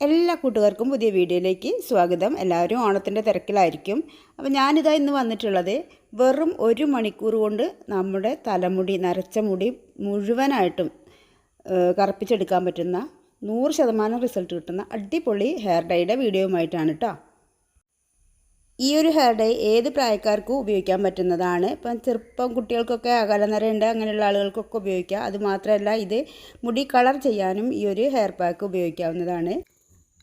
എല്ലാ കൂട്ടുകാർക്കും പുതിയ വീഡിയോയിലേക്ക് സ്വാഗതം. എല്ലാവരും ഓണത്തിന്റെ തിരക്കിലായിരിക്കും. അപ്പോൾ ഞാനിതാ ഇന്ന് വന്നിട്ടുള്ളത് വെറും ഒരു മണിക്കൂർ കൊണ്ട് നമ്മുടെ തലമുടി നരച്ച മുടി മുഴുവനായിട്ടും കറുപ്പിച്ചെടുക്കാൻ പറ്റുന്ന നൂറ് ശതമാനം റിസൾട്ട് കിട്ടുന്ന അടിപൊളി ഹെയർ ഡൈയുടെ വീഡിയോയുമായിട്ടാണ് കേട്ടോ ഈ ഒരു ഹെയർ ഡൈ ഏത് പ്രായക്കാർക്കും ഉപയോഗിക്കാൻ പറ്റുന്നതാണ്. ഇപ്പം ചെറുപ്പം കുട്ടികൾക്കൊക്കെ അകലനരയുണ്ട് അങ്ങനെയുള്ള ആളുകൾക്കൊക്കെ ഉപയോഗിക്കാം. അതുമാത്രമല്ല ഇത് മുടി കളർ ചെയ്യാനും ഈ ഒരു ഹെയർ പാക്ക് ഉപയോഗിക്കാവുന്നതാണ്.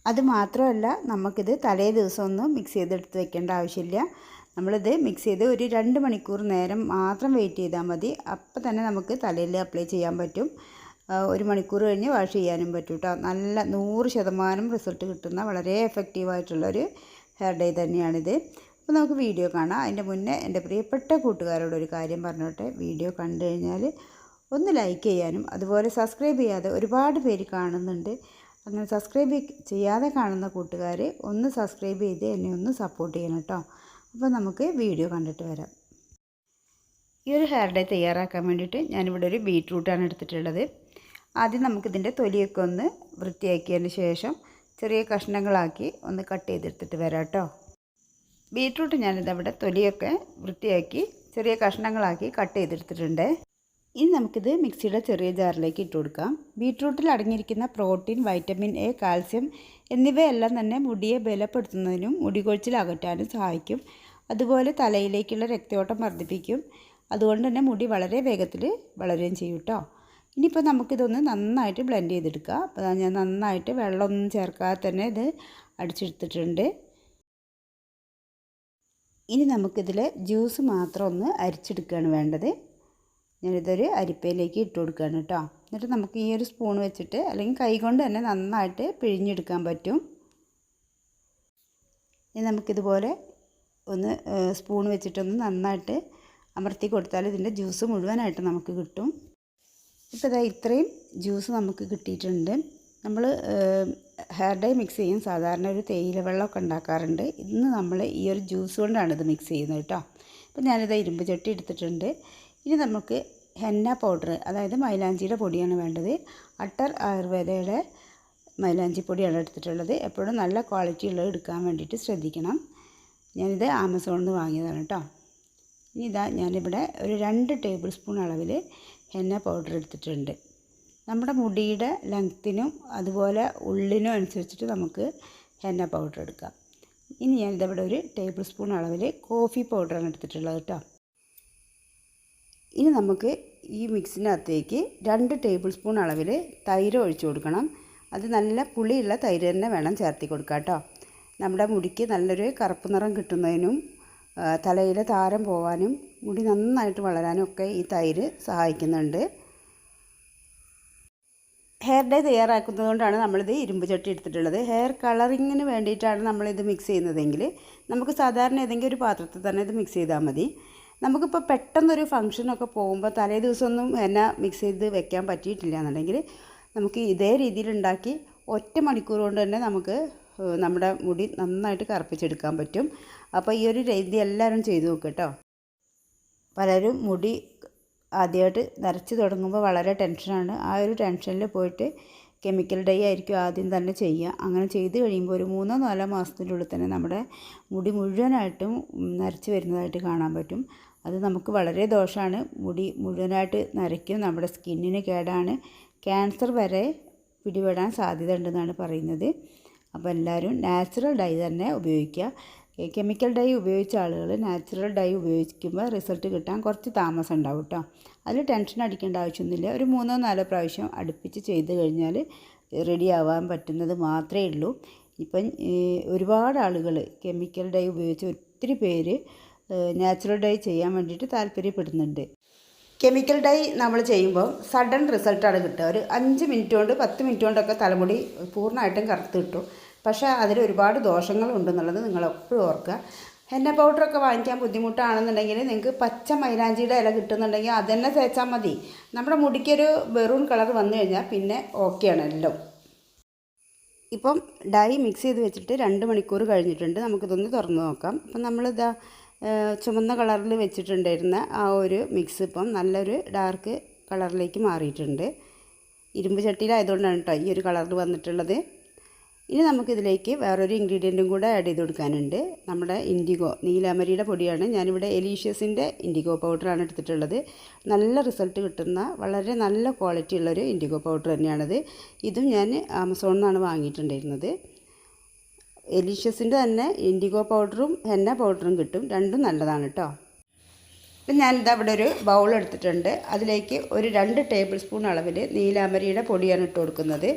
അതുമാത്രമല്ല നമുക്കിത് തലേ ദിവസം ഒന്നും മിക്സ് ചെയ്തെടുത്ത് വെക്കേണ്ട ആവശ്യമില്ല. നമ്മളിത് മിക്സ് ചെയ്ത് ഒരു രണ്ട് മണിക്കൂർ നേരം മാത്രം വെയിറ്റ് ചെയ്താൽ മതി. അപ്പോൾ തന്നെ നമുക്ക് തലയിൽ അപ്ലൈ ചെയ്യാൻ പറ്റും. ഒരു മണിക്കൂർ കഴിഞ്ഞ് വാഷ് ചെയ്യാനും പറ്റും കേട്ടോ നല്ല നൂറ് ശതമാനം റിസൾട്ട് കിട്ടുന്ന വളരെ എഫക്റ്റീവായിട്ടുള്ളൊരു ഹെയർ ഡേ തന്നെയാണിത്. അപ്പോൾ നമുക്ക് വീഡിയോ കാണാം. അതിന്റെ മുന്നേ എന്റെ പ്രിയപ്പെട്ട കൂട്ടുകാരോട് ഒരു കാര്യം പറഞ്ഞോട്ടെ. വീഡിയോ കണ്ടു കഴിഞ്ഞാൽ ഒന്ന് ലൈക്ക് ചെയ്യാനും അതുപോലെ സബ്സ്ക്രൈബ് ചെയ്യാതെ ഒരുപാട് പേര് കാണുന്നുണ്ട്. അങ്ങനെ സബ്സ്ക്രൈബ് ചെയ്യാതെ കാണുന്ന കൂട്ടുകാർ ഒന്ന് സബ്സ്ക്രൈബ് ചെയ്ത് എന്നെ ഒന്ന് സപ്പോർട്ട് ചെയ്യണം കേട്ടോ. അപ്പോൾ നമുക്ക് വീഡിയോ കണ്ടിട്ട് വരാം. ഈ ഒരു ഹെയർ ഡേ തയ്യാറാക്കാൻ വേണ്ടിയിട്ട് ഞാനിവിടെ ഒരു ബീറ്റ്റൂട്ടാണ് എടുത്തിട്ടുള്ളത്. ആദ്യം നമുക്കിതിന്റെ തൊലിയൊക്കെ ഒന്ന് വൃത്തിയാക്കിയതിന് ശേഷം ചെറിയ കഷ്ണങ്ങളാക്കി ഒന്ന് കട്ട് ചെയ്തെടുത്തിട്ട് വരാം കേട്ടോ. ബീട്രൂട്ട് ഞാനിതവിടെ തൊലിയൊക്കെ വൃത്തിയാക്കി ചെറിയ കഷ്ണങ്ങളാക്കി കട്ട് ചെയ്തെടുത്തിട്ടുണ്ട്. ഇനി നമുക്കിത് മിക്സിയുടെ ചെറിയ ജാറിലേക്ക് ഇട്ട് കൊടുക്കാം. ബീട്രൂട്ടിൽ അടങ്ങിയിരിക്കുന്ന പ്രോട്ടീൻ വൈറ്റമിൻ എ കാൽസ്യം എന്നിവയെല്ലാം തന്നെ മുടിയെ ബലപ്പെടുത്തുന്നതിനും മുടി കൊഴിച്ചിൽ അകറ്റാനും സഹായിക്കും. അതുപോലെ തലയിലേക്കുള്ള രക്തയോട്ടം വർദ്ധിപ്പിക്കും. അതുകൊണ്ട് തന്നെ മുടി വളരെ വേഗത്തിൽ വളരുകയും ചെയ്യും കേട്ടോ. ഇനിയിപ്പോൾ നമുക്കിതൊന്ന് നന്നായിട്ട് ബ്ലെൻഡ് ചെയ്തെടുക്കുക അപ്പോൾ ഞാൻ നന്നായിട്ട് വെള്ളമൊന്നും ചേർക്കാതെ തന്നെ ഇത് അടിച്ചെടുത്തിട്ടുണ്ട്. ഇനി നമുക്കിതിൽ ജ്യൂസ് മാത്രം ഒന്ന് അരിച്ചെടുക്കുകയാണ് വേണ്ടത്. ഞാനിതൊരു അരിപ്പയിലേക്ക് ഇട്ട് കൊടുക്കുകയാണ് കേട്ടോ. എന്നിട്ട് നമുക്ക് ഈ ഒരു സ്പൂൺ വെച്ചിട്ട് അല്ലെങ്കിൽ കൈകൊണ്ട് തന്നെ നന്നായിട്ട് പിഴിഞ്ഞെടുക്കാൻ പറ്റും. ഇനി നമുക്കിതുപോലെ ഒന്ന് സ്പൂൺ വെച്ചിട്ടൊന്ന് നന്നായിട്ട് അമർത്തി കൊടുത്താൽ ഇതിന്റെ ജ്യൂസ് മുഴുവനായിട്ട് നമുക്ക് കിട്ടും. ഇപ്പോൾ ഇതാ ഇത്രയും ജ്യൂസ് നമുക്ക് കിട്ടിയിട്ടുണ്ട്. നമ്മൾ ഹെയർ ഡൈ മിക്സ് ചെയ്യും സാധാരണ ഒരു തേയില വെള്ളമൊക്കെ ഉണ്ടാക്കാറുണ്ട്. ഇന്ന് നമ്മൾ ഈ ഒരു ജ്യൂസ് കൊണ്ടാണ് ഇത് മിക്സ് ചെയ്യുന്നത് കേട്ടോ. അപ്പോൾ ഞാനിത് ഇരുമ്പ് ചട്ടി എടുത്തിട്ടുണ്ട്. ഇനി നമുക്ക് ഹെന്ന പൗഡർ അതായത് മൈലാഞ്ചിയുടെ പൊടിയാണ് വേണ്ടത്. അട്ടർ ആയുർവേദയുടെ മൈലാഞ്ചി പൊടിയാണ് എടുത്തിട്ടുള്ളത്. എപ്പോഴും നല്ല ക്വാളിറ്റി ഉള്ളത് എടുക്കാൻ വേണ്ടിയിട്ട് ശ്രദ്ധിക്കണം. ഞാനിത് ആമസോണിൽ നിന്ന് വാങ്ങിയതാണ് കേട്ടോ. ഇനി ഇതാ ഞാനിവിടെ ഒരു രണ്ട് ടേബിൾ സ്പൂൺ അളവിൽ ഹെന്ന പൗഡർ എടുത്തിട്ടുണ്ട്. നമ്മുടെ മുടിയുടെ ലെങ്ത്തിനും അതുപോലെ ഉള്ളിനും അനുസരിച്ചിട്ട് നമുക്ക് ഹെന്ന പൗഡർ എടുക്കാം. ഇനി ഞാൻ ഇതവിടെ ഒരു ടേബിൾ സ്പൂൺ അളവിൽ കോഫി പൗഡറാണ് എടുത്തിട്ടുള്ളത് കേട്ടോ ഇനി നമുക്ക് ഈ മിക്സിനകത്തേക്ക് രണ്ട് ടേബിൾ സ്പൂൺ അളവിൽ തൈര് ഒഴിച്ചു കൊടുക്കണം. അത് നല്ല പുളിയുള്ള തൈര് തന്നെ വേണം ചേർത്തി കൊടുക്കാം കേട്ടോ നമ്മുടെ മുടിക്ക് നല്ലൊരു കറുപ്പ് നിറം കിട്ടുന്നതിനും തലയിലെ താരം പോവാനും മുടി നന്നായിട്ട് വളരാനും ഒക്കെ ഈ തൈര് സഹായിക്കുന്നുണ്ട്. ഹെയർ ഡേ തയ്യാറാക്കുന്നത് കൊണ്ടാണ് നമ്മളിത് ഇരുമ്പ് ചട്ടി എടുത്തിട്ടുള്ളത്. ഹെയർ കളറിങ്ങിന് വേണ്ടിയിട്ടാണ് നമ്മളിത് മിക്സ് ചെയ്യുന്നതെങ്കിൽ നമുക്ക് സാധാരണ ഏതെങ്കിലും ഒരു പാത്രത്തിൽ തന്നെ ഇത് മിക്സ് ചെയ്താൽ മതി. നമുക്കിപ്പോൾ പെട്ടെന്നൊരു ഫംഗ്ഷനൊക്കെ പോകുമ്പോൾ തലേ ദിവസമൊന്നും എന്നെ മിക്സ് ചെയ്ത് വെക്കാൻ പറ്റിയിട്ടില്ല എന്നുണ്ടെങ്കിൽ നമുക്ക് ഇതേ രീതിയിൽ ഉണ്ടാക്കി ഒറ്റ മണിക്കൂർ കൊണ്ട് തന്നെ നമുക്ക് നമ്മുടെ മുടി നന്നായിട്ട് കറുപ്പിച്ചെടുക്കാൻ പറ്റും. അപ്പോൾ ഈ ഒരു രീതി എല്ലാവരും ചെയ്തു നോക്കുക കേട്ടോ പലരും മുടി ആദ്യമായിട്ട് നരച്ച് തുടങ്ങുമ്പോൾ വളരെ ടെൻഷനാണ് ആ ഒരു ടെൻഷനിൽ പോയിട്ട് കെമിക്കൽ ഡൈ ആയിരിക്കും ആദ്യം തന്നെ ചെയ്യുക. അങ്ങനെ ചെയ്ത് കഴിയുമ്പോൾ ഒരു മൂന്നോ നാലോ മാസത്തിനുള്ളിൽ തന്നെ നമ്മുടെ മുടി മുഴുവനായിട്ടും നരച്ച് വരുന്നതായിട്ട് കാണാൻ പറ്റും. അത് നമുക്ക് വളരെ ദോഷമാണ് മുടി മുഴുവനായിട്ട് നരയ്ക്കും. നമ്മുടെ സ്കിന്നിന് കേടാണ്. ക്യാൻസർ വരെ പിടിപെടാൻ സാധ്യത ഉണ്ടെന്നാണ് പറയുന്നത്. അപ്പോൾ എല്ലാവരും നാച്ചുറൽ ഡൈ തന്നെ ഉപയോഗിക്കുക. കെമിക്കൽ ഡൈ ഉപയോഗിച്ച ആളുകൾ നാച്ചുറൽ ഡൈ ഉപയോഗിക്കുമ്പോൾ റിസൾട്ട് കിട്ടാൻ കുറച്ച് താമസം ഉണ്ടാവും കേട്ടോ അതിൽ ടെൻഷൻ അടിക്കേണ്ട ആവശ്യമൊന്നുമില്ല. ഒരു മൂന്നോ നാലോ പ്രാവശ്യം അടുപ്പിച്ച് ചെയ്ത് കഴിഞ്ഞാൽ റെഡി ആവാൻ പറ്റുന്നത് മാത്രമേ ഉള്ളൂ. ഇപ്പം ഒരുപാട് ആളുകൾ കെമിക്കൽ ഡൈ ഉപയോഗിച്ച് ഒത്തിരി പേര് നാച്ചുറൽ ഡൈ ചെയ്യാൻ വേണ്ടിയിട്ട് താല്പര്യപ്പെടുന്നുണ്ട്. കെമിക്കൽ ഡൈ നമ്മൾ ചെയ്യുമ്പോൾ സഡൻ റിസൾട്ടാണ് കിട്ടുക. ഒരു അഞ്ച് മിനിറ്റ് കൊണ്ട് പത്ത് മിനിറ്റ് കൊണ്ടൊക്കെ തലമുടി പൂർണമായിട്ടും കറുത്ത് കിട്ടും. പക്ഷേ അതിൽ ഒരുപാട് ദോഷങ്ങളുണ്ടെന്നുള്ളത് നിങ്ങൾ എപ്പോഴും ഓർക്കുക. ഹെന്ന പൗഡറൊക്കെ വാങ്ങിക്കാൻ ബുദ്ധിമുട്ടാണെന്നുണ്ടെങ്കിൽ നിങ്ങൾക്ക് പച്ച മൈലാഞ്ചിയുടെ ഇല കിട്ടുന്നുണ്ടെങ്കിൽ അത് തന്നെ തേച്ചാൽ മതി. നമ്മുടെ മുടിക്കൊരു ബെറൂൺ കളർ വന്നു കഴിഞ്ഞാൽ പിന്നെ ഓക്കെയാണ് എല്ലാം. ഇപ്പം ഡൈ മിക്സ് ചെയ്ത് വെച്ചിട്ട് രണ്ട് മണിക്കൂർ കഴിഞ്ഞിട്ടുണ്ട്. നമുക്കിതൊന്ന് തുറന്ന് നോക്കാം. അപ്പം നമ്മളിതാ ചുമന്ന കളറിൽ വെച്ചിട്ടുണ്ടായിരുന്ന ആ ഒരു മിക്സ് ഇപ്പം നല്ലൊരു ഡാർക്ക് കളറിലേക്ക് മാറിയിട്ടുണ്ട്. ഇരുമ്പ് ചട്ടിയിലായതുകൊണ്ടാണ് കേട്ടോ ഈ ഒരു കളറിൽ വന്നിട്ടുള്ളത്. ഇനി നമുക്കിതിലേക്ക് വേറൊരു ഇൻഗ്രീഡിയന്റും കൂടെ ആഡ് ചെയ്ത് കൊടുക്കാനുണ്ട്. നമ്മുടെ ഇൻഡിഗോ നീലാമരിയുടെ പൊടിയാണ്. ഞാനിവിടെ എലീഷ്യസിന്റെ ഇൻഡിഗോ പൗഡറാണ് എടുത്തിട്ടുള്ളത്. നല്ല റിസൾട്ട് കിട്ടുന്ന വളരെ നല്ല ക്വാളിറ്റി ഉള്ളൊരു ഇൻഡിഗോ പൗഡർ തന്നെയാണത്. ഇതും ഞാൻ ആമസോണിൽ നിന്നാണ് വാങ്ങിയിട്ടുണ്ടായിരുന്നത്. എലീഷ്യസിന്റെ തന്നെ ഇൻഡിഗോ പൗഡറും ഹെന്ന പൗഡറും കിട്ടും. രണ്ടും നല്ലതാണ് കേട്ടോ ഇപ്പം ഞാനിതാ അവിടെ ഒരു ബൗൾ എടുത്തിട്ടുണ്ട്. അതിലേക്ക് ഒരു രണ്ട് ടേബിൾ സ്പൂൺ അളവിൽ നീലാമരിയുടെ പൊടിയാണ് ഇട്ട് കൊടുക്കുന്നത്.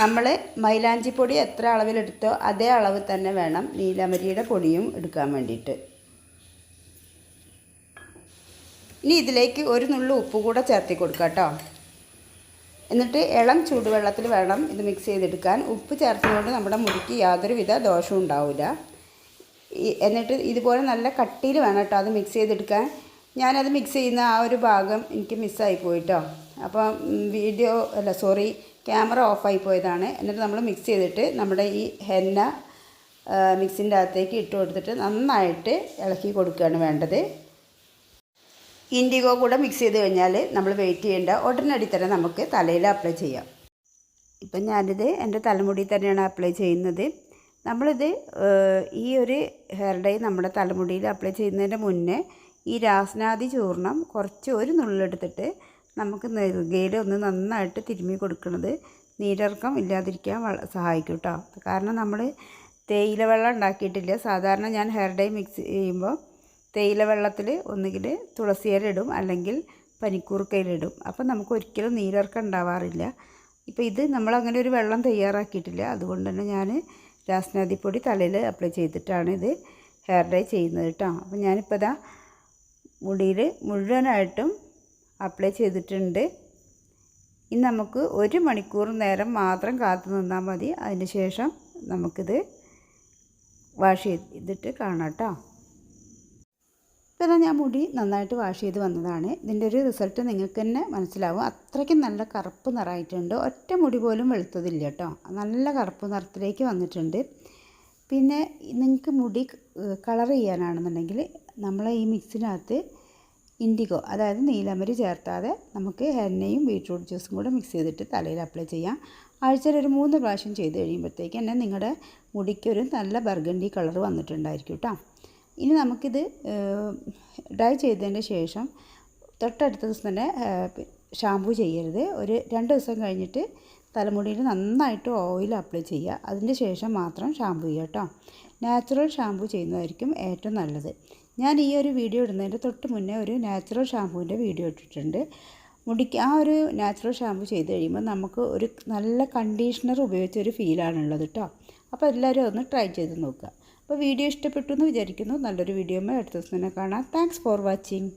നമ്മൾ മൈലാഞ്ചി പൊടി എത്ര അളവിലെടുത്തോ അതേ അളവ് തന്നെ വേണം നീലമരിയുടെ പൊടിയും എടുക്കാൻ വേണ്ടിയിട്ട്. ഇനി ഇതിലേക്ക് ഒരു നുള്ളു ഉപ്പ് കൂടെ ചേർത്തി കൊടുക്കാം കേട്ടോ. എന്നിട്ട് ഇളം ചൂടുവെള്ളത്തിൽ വേണം ഇത് മിക്സ് ചെയ്തെടുക്കാൻ. ഉപ്പ് ചേർത്തുകൊണ്ട് നമ്മുടെ മുടിക്ക് യാതൊരുവിധ ദോഷവും ഉണ്ടാവില്ല എന്നിട്ട് ഇതുപോലെ നല്ല കട്ടിയിൽ വേണം കേട്ടോ അത് മിക്സ് ചെയ്തെടുക്കാൻ. ഞാനത് മിക്സ് ചെയ്യുന്ന ആ ഒരു ഭാഗം എനിക്ക് മിസ്സായി പോയിട്ടോ അപ്പം വീഡിയോ അല്ല സോറി ക്യാമറ ഓഫായി പോയതാണ്. എന്നിട്ട് നമ്മൾ മിക്സ് ചെയ്തിട്ട് നമ്മുടെ ഈ ഹെന്ന മിക്സിന്റെ അകത്തേക്ക് ഇട്ട് കൊടുത്തിട്ട് നന്നായിട്ട് ഇളക്കി കൊടുക്കുകയാണ് വേണ്ടത്. ഇൻഡിഗോ കൂടെ മിക്സ് ചെയ്ത് കഴിഞ്ഞാൽ നമ്മൾ വെയിറ്റ് ചെയ്യേണ്ട ഉടനടി തന്നെ നമുക്ക് തലയിൽ അപ്ലൈ ചെയ്യാം. ഇപ്പം ഞാനിത് എന്റെ തലമുടി തന്നെയാണ് അപ്ലൈ ചെയ്യുന്നത്. നമ്മളിത് ഈ ഒരു ഹെയർ ഡൈ നമ്മുടെ തലമുടിയിൽ അപ്ലൈ ചെയ്യുന്നതിന്റെ മുന്നേ ഈ രാസനാദി ചൂർണം കുറച്ച് ഒരു നുള്ളെടുത്തിട്ട് നമുക്ക് നെറുകയിൽ ഒന്ന് നന്നായിട്ട് തിരുമ്മി കൊടുക്കുന്നത് നീരർക്കം ഇല്ലാതിരിക്കാൻ സഹായിക്കും കേട്ടോ കാരണം നമ്മൾ തേയില വെള്ളം ഉണ്ടാക്കിയിട്ടില്ല. സാധാരണ ഞാൻ ഹെയർ ഡൈ മിക്സ് ചെയ്യുമ്പോൾ തേയില വെള്ളത്തിൽ ഒന്നുകിൽ തുളസിയില ഇടും അല്ലെങ്കിൽ പനിക്കൂർക്കയിലിടും അപ്പം നമുക്ക് ഒരിക്കലും നീരർക്കം ഉണ്ടാവാറില്ല. ഇപ്പോൾ ഇത് നമ്മളങ്ങനെ ഒരു വെള്ളം തയ്യാറാക്കിയിട്ടില്ല. അതുകൊണ്ട് തന്നെ ഞാൻ രാസ്നാദിപ്പൊടി തലയിൽ അപ്ലൈ ചെയ്തിട്ടാണ് ഇത് ഹെയർ ഡൈ ചെയ്യുന്നത് കേട്ടോ അപ്പോൾ ഞാനിപ്പോൾ ഇതാ മുടിയിൽ മുഴുവനായിട്ടും അപ്ലൈ ചെയ്തിട്ടുണ്ട്. ഇനി നമുക്ക് ഒരു മണിക്കൂർ നേരം മാത്രം കാത്തു നിന്നാൽ മതി. അതിന് ശേഷം നമുക്കിത് വാഷ് ചെയ്തിട്ട് കാണാം കേട്ടോ. ഇപ്പം ഞാൻ മുടി നന്നായിട്ട് വാഷ് ചെയ്ത് വന്നതാണ്. ഇതിന്റെ ഒരു റിസൾട്ട് നിങ്ങൾക്ക് തന്നെ മനസ്സിലാവും. അത്രയ്ക്കും നല്ല കറുപ്പ് നിറമായിട്ടുണ്ട്. ഒറ്റ മുടി പോലും വെളുത്തതില്ല കേട്ടോ. നല്ല കറുപ്പ് നിറത്തിലേക്ക് വന്നിട്ടുണ്ട്. പിന്നെ നിങ്ങൾക്ക് മുടി കളർ ചെയ്യാനാണെന്നുണ്ടെങ്കിൽ നമ്മളെ ഈ മിക്സിനകത്ത് ഇൻഡിഗോ അതായത് നീലമരി ചേർത്താതെ നമുക്ക് ഹെന്നയും ബീട്രൂട്ട് ജ്യൂസും കൂടെ മിക്സ് ചെയ്തിട്ട് തലയിൽ അപ്ലൈ ചെയ്യാം. ആഴ്ചയിൽ ഒരു മൂന്ന് പ്രാവശ്യം ചെയ്ത് കഴിയുമ്പോഴത്തേക്ക് തന്നെ നിങ്ങളുടെ മുടിക്കൊരു നല്ല ബർഗണ്ടി കളർ വന്നിട്ടുണ്ടായിരിക്കും കേട്ടോ ഇനി നമുക്കിത് ഡ്രൈ ചെയ്തതിന് ശേഷം തൊട്ടടുത്ത ദിവസം തന്നെ ഷാമ്പൂ ചെയ്യരുത്. ഒരു രണ്ട് ദിവസം കഴിഞ്ഞിട്ട് തലമുടിയിൽ നന്നായിട്ട് ഓയിൽ അപ്ലൈ ചെയ്യുക. അതിന്റെ ശേഷം മാത്രം ഷാമ്പൂ ചെയ്യുക കേട്ടോ നാച്ചുറൽ ഷാമ്പൂ ചെയ്യുന്നതായിരിക്കും ഏറ്റവും നല്ലത്. ഞാൻ ഈ ഒരു വീഡിയോ ഇടുന്നതിന്റെ തൊട്ട് മുന്നേ ഒരു നാച്ചുറൽ ഷാമ്പുവിന്റെ വീഡിയോ ഇട്ടിട്ടുണ്ട്. മുടിക്ക് ആ ഒരു നാച്ചുറൽ ഷാമ്പു ചെയ്ത് കഴിയുമ്പോൾ നമുക്ക് ഒരു നല്ല കണ്ടീഷണർ ഉപയോഗിച്ച ഒരു ഫീലാണുള്ളത് കേട്ടോ അപ്പോൾ എല്ലാവരും ഒന്ന് ട്രൈ ചെയ്ത് നോക്കുക. അപ്പോൾ വീഡിയോ ഇഷ്ടപ്പെട്ടു എന്ന് വിചാരിക്കുന്നു. നല്ലൊരു വീഡിയോ അടുത്ത ദിവസം തന്നെ കാണാം. Thanks for watching